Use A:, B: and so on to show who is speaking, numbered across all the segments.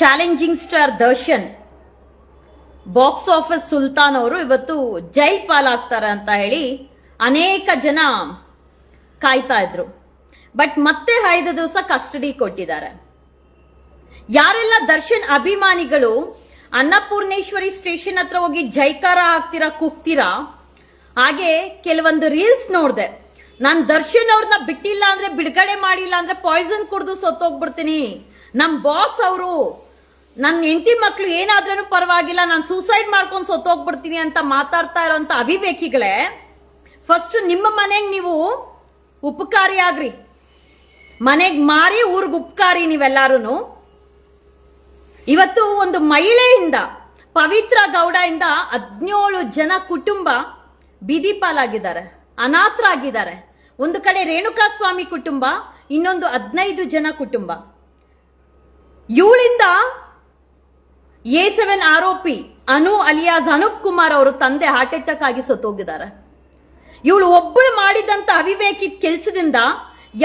A: Challenging star Darshan, box office Sultan ಅವರು ಇವತ್ತು jail ಪಾಲಾಗ್ತಾರೆ ಅಂತ ಹೇಳಿ ಅನೇಕ ಜನ ಕಾಯ್ತಾ ಇದ್ರು. ಬಟ್ ಮತ್ತೆ ಐದು ದಿವಸ ಕಸ್ಟಡಿ ಕೊಟ್ಟಿದ್ದಾರೆ. ಯಾರೆಲ್ಲ ದರ್ಶನ್ ಅಭಿಮಾನಿಗಳು ಅನ್ನಪೂರ್ಣೇಶ್ವರಿ ಸ್ಟೇಷನ್ ಹತ್ರ ಹೋಗಿ ಜೈಕಾರ ಹಾಕ್ತೀರಾ ಕೂಗ್ತೀರಾ? ಹಾಗೆ ಕೆಲವೊಂದು ರೀಲ್ಸ್ ನೋಡಿದೆ. ನಾನು ದರ್ಶನ್ ಅವ್ರನ್ನ ಬಿಟ್ಟಿಲ್ಲ ಅಂದ್ರೆ ಬಿಡುಗಡೆ ಮಾಡಿಲ್ಲ ಅಂದ್ರೆ ಪಾಯ್ಸನ್ ಕುಡಿದು ಸೊತ್ತೋಗ್ಬಿಡ್ತೀನಿ. ನಮ್ ಬಾಸ್ ಅವರು ನನ್ನ ಹೆಂಡತಿ ಮಕ್ಳು ಏನಾದ್ರೂ ಪರವಾಗಿಲ್ಲ, ನಾನು ಸೂಸೈಡ್ ಮಾಡ್ಕೊಂಡು ಸತ್ತೋಗ್ಬಿಡ್ತೀನಿ ಅಂತ ಮಾತಾಡ್ತಾ ಇರೋಂತ ಅಭಿವೇಕಿಗಳೇ ಫಸ್ಟ್ ನಿಮ್ಮ ಮನೆಗೆ ನೀವು ಉಪಕಾರಿ ಆಗ್ರಿ. ಮನೆಗೆ ಮಾರಿ ಊರಿಗೆ ಉಪಕಾರಿ ನೀವೆಲ್ಲಾರು ಇವತ್ತು ಒಂದು ಮಹಿಳೆಯಿಂದ, ಪವಿತ್ರ ಗೌಡ ಇಂದ ಹದಿನೇಳು ಜನ ಕುಟುಂಬ ಬೀದಿ ಪಾಲಾಗಿದ್ದಾರೆ, ಅನಾಥರಾಗಿದ್ದಾರೆ. ಒಂದು ಕಡೆ ರೇಣುಕಾ ಸ್ವಾಮಿ ಕುಟುಂಬ, ಇನ್ನೊಂದು ಹದಿನೈದು ಜನ ಕುಟುಂಬ. ಇವಳಿಂದ ಎ ಸೆವೆನ್ ಆರೋಪಿ ಅನು ಅಲಿಯಾಸ್ ಅನೂಪ್ ಕುಮಾರ್ ಅವರು ತಂದೆ ಹಾರ್ಟ್ ಅಟ್ಯಾಕ್ ಆಗಿ ಸತ್ತೋಗಿದ್ದಾರೆ. ಇವಳು ಒಬ್ಬಳು ಮಾಡಿದಂತ ಅವಿವೇಕಿ ಕೆಲಸದಿಂದ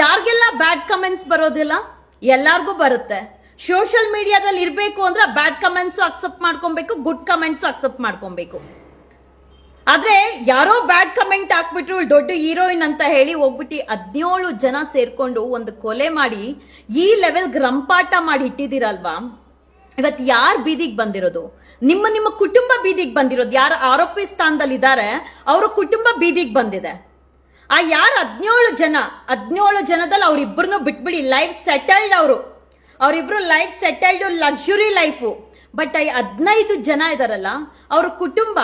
A: ಯಾರಿಗೆಲ್ಲ ಬ್ಯಾಡ್ ಕಮೆಂಟ್ಸ್ ಬರೋದಿಲ್ಲ? ಎಲ್ಲಾರ್ಗೂ ಬರುತ್ತೆ. ಸೋಷಿಯಲ್ ಮೀಡಿಯಾದಲ್ಲಿ ಇರಬೇಕು ಅಂದ್ರೆ ಬ್ಯಾಡ್ ಕಮೆಂಟ್ಸ್ ಅಕ್ಸೆಪ್ಟ್ ಮಾಡ್ಕೊಬೇಕು, ಗುಡ್ ಕಮೆಂಟ್ಸ್ ಅಕ್ಸೆಪ್ಟ್ ಮಾಡ್ಕೊಬೇಕು. ಆದ್ರೆ ಯಾರೋ ಬ್ಯಾಡ್ ಕಮೆಂಟ್ ಹಾಕ್ಬಿಟ್ರು ಇವಳು ದೊಡ್ಡ ಹೀರೋಯಿನ್ ಅಂತ ಹೇಳಿ ಹೋಗ್ಬಿಟ್ಟು ಹದಿನೇಳು ಜನ ಸೇರ್ಕೊಂಡು ಒಂದು ಕೊಲೆ ಮಾಡಿ ಈ ಲೆವೆಲ್ ಗ್ರಂಪಾಟ ಮಾಡಿ ಇಟ್ಟಿದ್ದೀರಲ್ವಾ? ಇವತ್ತು ಯಾರು ಬೀದಿಗೆ ಬಂದಿರೋದು? ನಿಮ್ಮ ನಿಮ್ಮ ಕುಟುಂಬ ಬೀದಿಗೆ ಬಂದಿರೋದು. ಯಾರು ಆರೋಪಿ ಸ್ಥಾನದಲ್ಲಿ ಇದ್ದಾರೆ ಅವರ ಕುಟುಂಬ ಬೀದಿಗೆ ಬಂದಿದೆ. ಆ ಯಾರು ಹದಿನೇಳು ಜನ ಹದಿನೇಳು ಜನದಲ್ಲಿ ಅವ್ರಿಬ್ರು ಬಿಟ್ಬಿಡಿ ಲೈಫ್ ಸೆಟಲ್ಡ್ ಅವರು. ಅವರಿಬ್ಬರು life settled luxury life but ಈ ಹದಿನೈದು ಜನ ಇದಾರಲ್ಲ, ಅವ್ರ ಕುಟುಂಬ,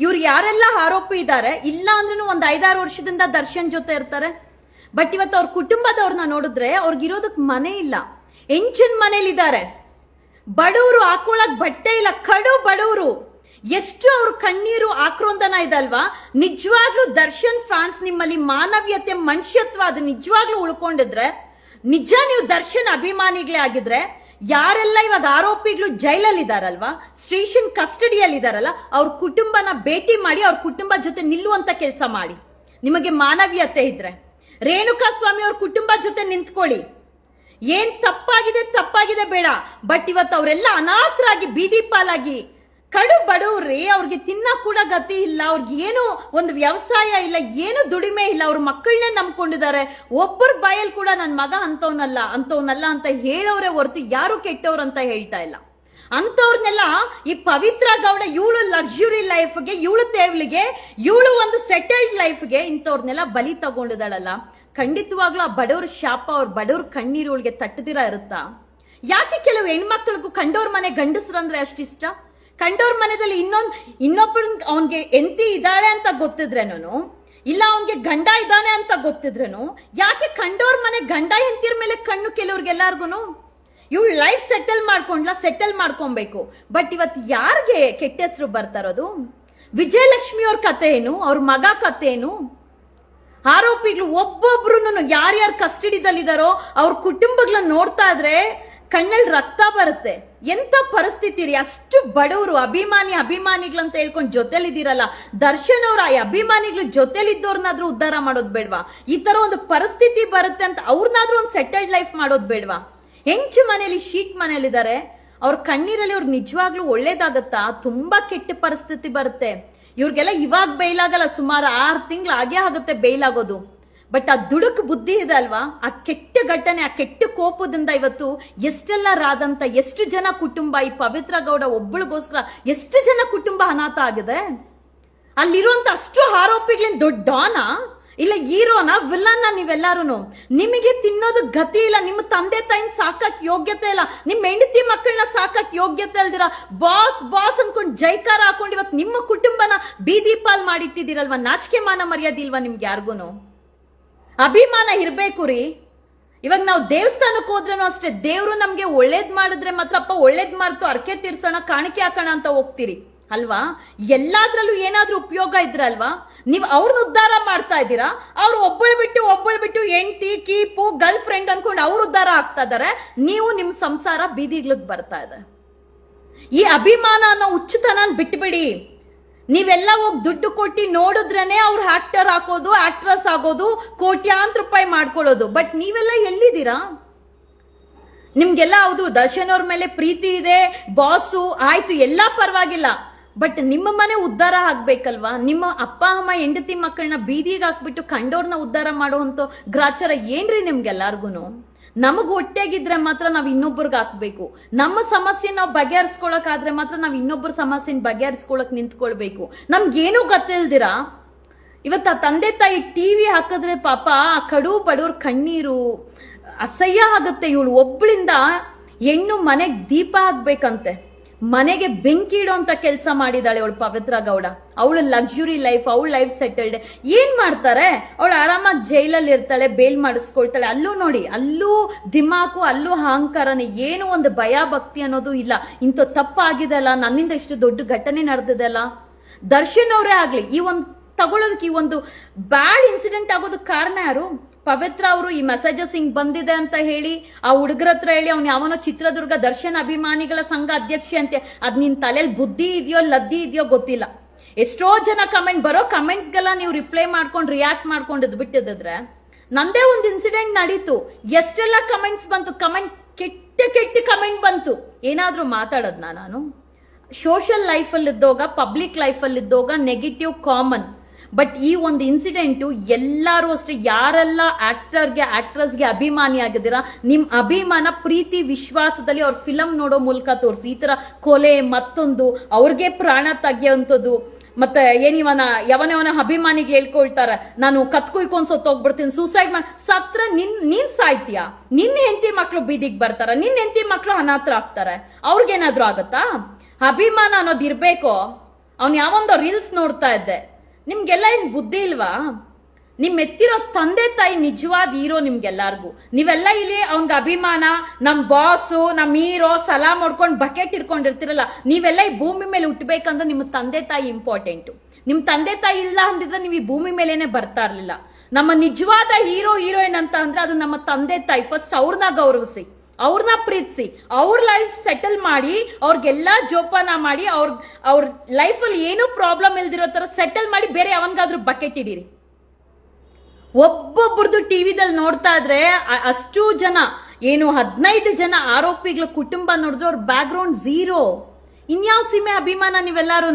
A: ಇವ್ರು ಯಾರೆಲ್ಲ ಆರೋಪಿ ಇದ್ದಾರೆ ಇಲ್ಲ ಅಂದ್ರೂ ಒಂದು ಐದಾರು ವರ್ಷದಿಂದ ದರ್ಶನ್ ಜೊತೆ ಇರ್ತಾರೆ. ಬಟ್ ಇವತ್ತು ಅವ್ರ ಕುಟುಂಬದವ್ರನ್ನ ನೋಡಿದ್ರೆ ಅವ್ರಿಗಿರೋದಕ್ಕೆ ಮನೆ ಇಲ್ಲ. ಎಂಚಿನ ಮನೇಲಿದ್ದಾರೆ. ಬಡವರು ಹಾಕೊಳಕ್ ಬಟ್ಟೆ ಇಲ್ಲ, ಕಡು ಬಡವರು ಎಷ್ಟು ಅವ್ರ ಕಣ್ಣೀರು ಆಕ್ರೋಂದನ ಇದಲ್ವಾ? ನಿಜವಾಗ್ಲೂ ದರ್ಶನ್ ಫ್ರಾನ್ಸ್ ನಿಮ್ಮಲ್ಲಿ ಮಾನವೀಯತೆ, ಮನುಷ್ಯತ್ವ ಅದು ನಿಜವಾಗ್ಲೂ ಉಳ್ಕೊಂಡಿದ್ರೆ, ನಿಜ ನೀವು ದರ್ಶನ್ ಅಭಿಮಾನಿಗಳೇ ಆಗಿದ್ರೆ, ಯಾರೆಲ್ಲ ಇವಾಗ ಆರೋಪಿಗಳು ಜೈಲಲ್ಲಿ ಇದಾರಲ್ವಾ? ಸ್ಟೇಷನ್ ಕಸ್ಟಡಿಯಲ್ಲಿ ಇದಾರಲ್ಲ, ಅವ್ರ ಕುಟುಂಬನ ಭೇಟಿ ಮಾಡಿ ಅವ್ರ ಕುಟುಂಬ ಜೊತೆ ನಿಲ್ಲುವಂತ ಕೆಲಸ ಮಾಡಿ. ನಿಮಗೆ ಮಾನವೀಯತೆ ಇದ್ರೆ. ರೇಣುಕಾ ಸ್ವಾಮಿ ಅವ್ರ ಕುಟುಂಬ ಜೊತೆ ನಿಂತ್ಕೊಳ್ಳಿ. ಏನ್ ತಪ್ಪಾಗಿದೆ ತಪ್ಪಾಗಿದೆ ಬೇಡ. ಬಟ್ ಇವತ್ತು ಅವರೆಲ್ಲ ಅನಾಥರಾಗಿ, ಬೀದಿ ಪಾಲಾಗಿ ಕಡು ಬಡವ್ರಿ ಅವ್ರಿಗೆ ತಿನ್ನ ಕೂಡ ಗತಿ ಇಲ್ಲ, ಅವ್ರಿಗೆ ಏನು ಒಂದು ವ್ಯವಸಾಯ ಇಲ್ಲ, ಏನು ದುಡಿಮೆ ಇಲ್ಲ, ಅವ್ರ ಮಕ್ಕಳನ್ನೇ ನಂಬ್ಕೊಂಡಿದ್ದಾರೆ. ಒಬ್ಬರ ಬಾಯಲ್ಲಿ ಕೂಡ ನನ್ನ ಮಗ ಅಂತವನಲ್ಲ ಅಂತವನಲ್ಲ ಅಂತ ಹೇಳೋರೆ ಹೊರತು ಯಾರು ಕೆಟ್ಟವ್ರು ಅಂತ ಹೇಳ್ತಾ ಇಲ್ಲ. ಅಂತವ್ರನ್ನೆಲ್ಲ ಈ ಪವಿತ್ರ ಗೌಡ, ಇವಳು ಲಕ್ಸುರಿ ಲೈಫ್ಗೆ ಇವಳು ತೇವ್ಲಿಗೆ ಇವಳು ಒಂದು ಸೆಟಲ್ಡ್ ಲೈಫ್ಗೆ ಇಂಥವ್ರನ್ನೆಲ್ಲ ಬಲಿ ತಗೊಂಡಿದ್ದಾಳಲ್ಲ. ಖಂಡಿತವಾಗ್ಲೂ ಆ ಬಡವ್ರ ಶಾಪ ಅವ್ರ ಬಡವ್ರ ಕಣ್ಣೀರು ಅವಳಿಗೆ ತಟ್ಟದಿರ ಇರುತ್ತಾ? ಯಾಕೆ ಕೆಲವು ಹೆಣ್ಮಕ್ಳಿಗೂ ಕಂಡೋರ್ ಮನೆ ಗಂಡಸ್ರು ಗಂಡಸ್ರಂದ್ರೆ ಅಷ್ಟಿಷ್ಟ ಕಂಡೋರ್ ಮನೆಯಲ್ಲಿ ಇನ್ನೊಂದು ಇನ್ನೊಬ್ಬ ಅವನ್ಗೆ ಎಂತಿ ಇದ್ದಾಳೆ ಅಂತ ಗೊತ್ತಿದ್ರೇನು ಇಲ್ಲ ಅವನ್ಗೆ ಗಂಡ ಇದ್ದಾನೆ ಅಂತ ಗೊತ್ತಿದ್ರೇನು? ಯಾಕೆ ಕಂಡೋರ್ ಮನೆ ಗಂಡ ಹೆಂಡತಿರ ಮೇಲೆ ಕಣ್ಣು ಕೆಲವ್ರಿಗೆಲ್ಲಾರ್ಗುನು? ಇವಳು ಲೈಫ್ ಸೆಟಲ್ ಮಾಡ್ಕೊಂಡ್ಲ, ಸೆಟಲ್ ಮಾಡ್ಕೊಬೇಕು. ಬಟ್ ಇವತ್ತು ಯಾರಿಗೆ ಕೆಟ್ಟ ಹೆಸರು ಬರ್ತಾ ಇರೋದು? ವಿಜಯಲಕ್ಷ್ಮಿ ಅವ್ರ ಕತೆ ಏನು? ಅವ್ರ ಮಗ ಕತೆ ಏನು? ಆರೋಪಿಗಳು ಒಬ್ಬೊಬ್ರು ಯಾರ್ಯಾರು ಕಸ್ಟಡಿದಲ್ಲಿದ್ದಾರೋ ಅವ್ರ ಕುಟುಂಬಗಳನ್ನ ನೋಡ್ತಾ ಇದ್ರೆ ಕಣ್ಣಲ್ಲಿ ರಕ್ತ ಬರುತ್ತೆ. ಎಂತ ಪರಿಸ್ಥಿತಿ ರೀ ಅಷ್ಟು ಬಡವರು, ಅಭಿಮಾನಿ ಅಭಿಮಾನಿಗಳಂತ ಹೇಳ್ಕೊಂಡು ಜೊತೆಲಿದ್ದೀರಲ್ಲ. ದರ್ಶನ್ ಅವ್ರ ಈ ಅಭಿಮಾನಿಗಳು ಜೊತೆಲಿದ್ದವ್ರನ್ನಾದ್ರೂ ಉದ್ಧಾರ ಮಾಡೋದು ಬೇಡ್ವಾ? ಈ ತರ ಒಂದು ಪರಿಸ್ಥಿತಿ ಬರುತ್ತೆ ಅಂತ ಅವ್ರನ್ನಾದ್ರೂ ಒಂದು ಸೆಟಲ್ಡ್ ಲೈಫ್ ಮಾಡೋದು ಬೇಡ್ವಾ? ಹೆಂಚು ಮನೇಲಿ, ಶೀಟ್ ಮನೇಲಿದ್ದಾರೆ ಅವ್ರ ಕಣ್ಣೀರಲ್ಲಿ ಅವ್ರಿಗೆ ನಿಜವಾಗ್ಲೂ ಒಳ್ಳೇದಾಗತ್ತಾ? ತುಂಬಾ ಕೆಟ್ಟ ಪರಿಸ್ಥಿತಿ ಬರುತ್ತೆ. ಇವ್ರಿಗೆಲ್ಲ ಇವಾಗ ಬೈಲಾಗಲ್ಲ ಸುಮಾರು ಆರು ತಿಂಗಳು ಆಗೇ ಆಗುತ್ತೆ ಬೈಲಾಗೋದು ಬಟ್ ಆ ದುಡುಕು ಬುದ್ಧಿ ಇದೆ ಅಲ್ವಾ? ಆ ಕೆಟ್ಟ ಘಟನೆ, ಆ ಕೆಟ್ಟ ಕೋಪದಿಂದ ಇವತ್ತು ಎಷ್ಟೆಲ್ಲ ರಾದಂತ, ಎಷ್ಟು ಜನ ಕುಟುಂಬ, ಈ ಪವಿತ್ರ ಗೌಡ ಒಬ್ಬಳಿಗೋಸ್ಕರ ಎಷ್ಟು ಜನ ಕುಟುಂಬ ಅನಾಥ ಆಗಿದೆ? ಅಲ್ಲಿರುವಂತ ಅಷ್ಟು ಆರೋಪಿಗಳೇನ್ ದೊಡ್ಡ ಡಾನ? ಇಲ್ಲ, ಹೀರೋನ ವಿಲನ್ನ ನೀವೆಲ್ಲಾರು ನಿಮಗೆ ತಿನ್ನೋದು ಗತಿ ಇಲ್ಲ, ನಿಮ್ಮ ತಂದೆ ತಾಯಿನ ಸಾಕಕ್ ಯೋಗ್ಯತೆ ಇಲ್ಲ, ನಿಮ್ಮ ಹೆಂಡತಿ ಮಕ್ಕಳನ್ನ ಸಾಕಕ್ ಯೋಗ್ಯತೆ ಇಲ್ದಿರ ಬಾಸ್ ಬಾಸ್ ಅನ್ಕೊಂಡು ಜೈಕಾರ ಹಾಕೊಂಡು ಇವತ್ತು ನಿಮ್ಮ ಕುಟುಂಬನ ಬೀದಿ ಪಾಲ್ ನಾಚಿಕೆ ಮಾನ ಮರ್ಯಾದೆ ಇಲ್ವಾ ನಿಮ್ಗೆ ಯಾರಿಗೂ ಅಭಿಮಾನ ಇರ್ಬೇಕು ರೀ. ಇವಾಗ ನಾವು ದೇವಸ್ಥಾನಕ್ಕೆ ಹೋದ್ರೂ ಅಷ್ಟೇ, ದೇವರು ನಮಗೆ ಒಳ್ಳೇದ್ ಮಾಡಿದ್ರೆ ಮಾತ್ರಪ್ಪ ಒಳ್ಳೇದ್ ಮಾಡ್ತು, ಅರ್ಕೆ ತೀರ್ಸೋಣ, ಕಾಣಿಕೆ ಹಾಕೋಣ ಅಂತ ಹೋಗ್ತೀರಿ. ಅಲ್ವಾ? ಎಲ್ಲಾದ್ರಲ್ಲೂ ಏನಾದ್ರೂ ಉಪಯೋಗ ಇದ್ರಲ್ವಾ ನೀವು ಅವ್ರನ್ನ ಉದ್ಧಾರ ಮಾಡ್ತಾ ಇದ್ದೀರಾ? ಅವ್ರು ಒಬ್ಬಳು ಬಿಟ್ಟು ಒಬ್ಬಳು ಬಿಟ್ಟು ಎಂಟಿ ಕೀಪು, ಗರ್ಲ್ ಫ್ರೆಂಡ್ ಅನ್ಕೊಂಡು ಅವ್ರು ಉದ್ಧಾರ ಆಗ್ತಾ ಇದಾರೆ. ನೀವು ನಿಮ್ಮ ಸಂಸಾರ ಬೀದಿಗ್ಲಕ್ ಬರ್ತಾ ಇದೆ. ಈ ಅಭಿಮಾನ ಅನ್ನೋ ಹುಚ್ಚುತನ ಬಿಟ್ಬಿಡಿ. ನೀವೆಲ್ಲ ಹೋಗಿ ದುಡ್ಡು ಕೊಟ್ಟು ನೋಡಿದ್ರೇನೆ ಅವ್ರು ಆಕ್ಟರ್ ಹಾಕೋದು ಆಕ್ಟ್ರೆಸ್ ಆಗೋದು, ಕೋಟ್ಯಾಂತರ ರೂಪಾಯಿ ಮಾಡ್ಕೊಳ್ಳೋದು. ಬಟ್ ನೀವೆಲ್ಲ ಎಲ್ಲಿದ್ದೀರಾ? ನಿಮ್ಗೆಲ್ಲ ಹೌದು, ದರ್ಶನ್ ಅವ್ರ ಮೇಲೆ ಪ್ರೀತಿ ಇದೆ, ಬಾಸು, ಆಯ್ತು, ಎಲ್ಲ ಪರವಾಗಿಲ್ಲ. ಬಟ್ ನಿಮ್ಮ ಮನೆ ಉದ್ಧಾರ ಆಗ್ಬೇಕಲ್ವಾ? ನಿಮ್ಮ ಅಪ್ಪ, ಅಮ್ಮ, ಹೆಂಡತಿ ಮಕ್ಕಳನ್ನ ಬೀದಿಗೆ ಹಾಕ್ಬಿಟ್ಟು ಕಂಡೋರ್ನ ಉದ್ಧಾರ ಮಾಡುವಂತ ಗ್ರಾಚಾರ ಏನ್ರಿ ನಿಮ್ಗೆಲ್ಲಾರ್ಗುನು? ನಮಗ್ ಹೊಟ್ಟೆಗಿದ್ರೆ ಮಾತ್ರ ನಾವ್ ಇನ್ನೊಬ್ಬರಿಗೆ ಹಾಕ್ಬೇಕು. ನಮ್ಮ ಸಮಸ್ಯೆ ನಾವು ಬಗೆಹರಿಸ್ಕೊಳಕ್ ಆದ್ರೆ ಮಾತ್ರ ನಾವ್ ಇನ್ನೊಬ್ಬರ ಸಮಸ್ಯೆನ ಬಗೆಹರಿಸ್ಕೊಳಕ್ ನಿಂತ್ಕೊಳ್ಬೇಕು. ನಮ್ಗೇನು ಗೊತ್ತಿಲ್ದಿರಾ? ಇವತ್ತು ಆ ತಂದೆ ತಾಯಿ ಟಿವಿ ಹಾಕಿದ್ರೆ ಪಾಪ ಆ ಕಡು ಬಡವ್ರ ಕಣ್ಣೀರು ಅಸಹ್ಯ ಆಗುತ್ತೆ ಇವಳು ಒಬ್ಳಿಂದ ಹೆಣ್ಣು ಮನೆಗೆ ದೀಪ ಹಾಕ್ಬೇಕಂತೆ. ಮನೆಗೆ ಬೆಂಕಿ ಇಡೋಂತ ಕೆಲಸ ಮಾಡಿದಾಳೆ ಅವಳು ಪವಿತ್ರ ಗೌಡ. ಅವಳು ಲಕ್ಸುರಿ ಲೈಫ್ ಅವಳು ಲೈಫ್ ಸೆಟಲ್ಡ್ ಏನ್ ಮಾಡ್ತಾರೆ? ಅವಳು ಆರಾಮಾಗಿ ಜೈಲಲ್ಲಿ ಇರ್ತಾಳೆ ಬೇಲ್ ಮಾಡಿಸ್ಕೊಳ್ತಾಳೆ. ಅಲ್ಲೂ ನೋಡಿ, ಅಲ್ಲೂ ದಿಮಾಕು, ಅಲ್ಲೂ ಅಹಂಕಾರನೇ. ಏನು ಒಂದು ಭಯ ಭಕ್ತಿ ಅನ್ನೋದು ಇಲ್ಲ. ಇಂಥ ತಪ್ಪಾಗಿದೆಲ್ಲ ನನ್ನಿಂದ ಇಷ್ಟು ದೊಡ್ಡ ಘಟನೆ ನಡೆದಿದೆಲ್ಲ ದರ್ಶನ್ ಅವರೇ ಆಗ್ಲಿ, ಈ ಒಂದು ತಗೊಳ್ಳೋದಕ್ಕೆ ಈ ಒಂದು ಬ್ಯಾಡ್ ಇನ್ಸಿಡೆಂಟ್ ಆಗೋದಕ್ಕೆ ಕಾರಣ ಯಾರು? ಪವಿತ್ರ ಅವರು ಈ ಮೆಸೇಜಸ್ ಹಿಂಗ್ ಬಂದಿದೆ ಅಂತ ಹೇಳಿ ಆ ಹುಡುಗರ ಹತ್ರ ಹೇಳಿ, ಅವ್ನು ಯಾವನೋ ಚಿತ್ರದುರ್ಗ ದರ್ಶನ್ ಅಭಿಮಾನಿಗಳ ಸಂಘ ಅಧ್ಯಕ್ಷೆ ಅಂತೆ. ಅದ್ ನಿನ್ ತಲೆಯಲ್ಲಿ ಬುದ್ಧಿ ಇದೆಯೋ, ಲದ್ದಿ ಇದೆಯೋ ಗೊತ್ತಿಲ್ಲ. ಎಷ್ಟೋ ಜನ ಕಮೆಂಟ್ ಬರೋ ಕಮೆಂಟ್ಸ್ಗೆಲ್ಲ ನೀವು ರಿಪ್ಲೈ ಮಾಡ್ಕೊಂಡು ರಿಯಾಕ್ಟ್ ಮಾಡ್ಕೊಂಡು ಬಿಟ್ಟಿದ್ರೆ ನಂದೇ ಒಂದು ಇನ್ಸಿಡೆಂಟ್ ನಡೀತು. ಎಷ್ಟೆಲ್ಲ ಕಮೆಂಟ್ಸ್ ಬಂತು ಕಮೆಂಟ್ ಕೆಟ್ಟ ಕೆಟ್ಟ ಕಮೆಂಟ್ ಬಂತು. ಏನಾದರೂ ಮಾತಾಡೋದ್ನಾ ನಾನು? ಸೋಷಿಯಲ್ ಲೈಫಲ್ಲಿ ಇದ್ದೋಗ ಪಬ್ಲಿಕ್ ಲೈಫಲ್ಲಿ ಇದ್ದೋಗ ನೆಗೆಟಿವ್ ಕಾಮನ್ ಬಟ್ ಈ ಒಂದು ಇನ್ಸಿಡೆಂಟು ಎಲ್ಲರೂ ಅಷ್ಟೇ ಯಾರೆಲ್ಲ ಆಕ್ಟರ್ಗೆ ಆಕ್ಟ್ರೆಸ್ಗೆ ಅಭಿಮಾನಿ ಆಗಿದ್ದೀರಾ ನಿಮ್ಮ ಅಭಿಮಾನ ಪ್ರೀತಿ ವಿಶ್ವಾಸದಲ್ಲಿ ಅವ್ರ ಫಿಲಮ್ ನೋಡೋ ಮೂಲಕ ತೋರಿಸಿ. ಈ ಥರ ಕೊಲೆ ಮತ್ತೊಂದು, ಅವ್ರಿಗೆ ಪ್ರಾಣ ತೆಗೆಯುವಂಥದ್ದು. ಮತ್ತೆ ಏನಿವನ ಯವನವನ ಅಭಿಮಾನಿಗೆ ಹೇಳ್ಕೊಳ್ತಾರೆ, ನಾನು ಕತ್ಕುಯ್ಕೊಂಡ್ ಸತ್ತೋಗ್ಬಿಡ್ತೀನಿ ಸೂಸೈಡ್ ಮಾಡಿ, ಸತ್ರ ನಿನ್, ನೀನ್ ಸಾಯ್ತೀಯ? ನಿನ್ನ ಹೆಂಡತಿ ಮಕ್ಳು ಬೀದಿಗೆ ಬರ್ತಾರ ನಿನ್ನ ಹೆಂಡತಿ ಮಕ್ಳು ಅನಾಥರ ಆಗ್ತಾರೆ. ಅವ್ರಿಗೇನಾದ್ರೂ ಆಗತ್ತಾ? ಅಭಿಮಾನ ಅನ್ನೋದು ಇರ್ಬೇಕು? ಅವನು ಯಾವೊಂದೋ ರೀಲ್ಸ್ ನೋಡ್ತಾ ಇದ್ದೆ. ನಿಮ್ಗೆಲ್ಲ ಏನು ಬುದ್ಧಿ ಇಲ್ವಾ? ನಿಮ್ ಎತ್ತಿರೋ ತಂದೆ ತಾಯಿ ನಿಜವಾದ ಹೀರೋ ನಿಮ್ಗೆಲ್ಲಾರ್ಗು. ನೀವೆಲ್ಲ ಇಲ್ಲಿ ಅವ್ನ್ಗೆ ಅಭಿಮಾನ, ನಮ್ ಬಾಸು, ನಮ್ ಹೀರೋ, ಸಲಾ ಮಾಡ್ಕೊಂಡು ಬಕೆಟ್ ಇಟ್ಕೊಂಡಿರ್ತಿರಲ್ಲ ನೀವೆಲ್ಲ ಈ ಭೂಮಿ ಮೇಲೆ ಹುಟ್ಟಬೇಕಂದ್ರೆ ನಿಮ್ಮ ತಂದೆ ತಾಯಿ ಇಂಪಾರ್ಟೆಂಟು. ನಿಮ್ ತಂದೆ ತಾಯಿ ಇಲ್ಲ ಅಂದಿದ್ರೆ ನೀವು ಈ ಭೂಮಿ ಮೇಲೇನೆ ಬರ್ತಾ ಇರ್ಲಿಲ್ಲ. ನಮ್ಮ ನಿಜವಾದ ಹೀರೋ, ಹೀರೋಯಿನ್ ಅಂತ ಅಂದ್ರೆ ಅದು ನಮ್ಮ ತಂದೆ ತಾಯಿ. ಫಸ್ಟ್ ಅವ್ರನ್ನ ಗೌರವಿಸಿ. ಅವ್ರನ್ನ ಪ್ರೀತಿಸಿ, ಅವ್ರ ಲೈಫ್ ಸೆಟಲ್ ಮಾಡಿ, ಅವ್ರಿಗೆಲ್ಲ ಜೋಪಾನ ಮಾಡಿ, ಅವ್ರ ಅವ್ರ ಲೈಫಲ್ಲಿ ಏನೂ ಪ್ರಾಬ್ಲಮ್ ಇಲ್ದಿರೋ ತರ ಸೆಟಲ್ ಮಾಡಿ ಬೇರೆ ಅವನಿಗಾದ್ರೂ ಬಕೆಟ್ ಇಡೀರಿ. ಒಬ್ಬೊಬ್ರದ್ದು ಟಿವಿದಲ್ಲಿ ನೋಡ್ತಾ ಇದ್ರೆ ಅಷ್ಟು ಜನ, ಏನು ಹದಿನೈದು ಜನ ಆರೋಪಿಗಳ ಕುಟುಂಬ ನೋಡಿದ್ರು ಅವ್ರ ಬ್ಯಾಕ್ಗ್ರೌಂಡ್ ಝೀರೋ ಇನ್ಯಾವ ಸೀಮೆ ಅಭಿಮಾನ ನೀವೆಲ್ಲಾರು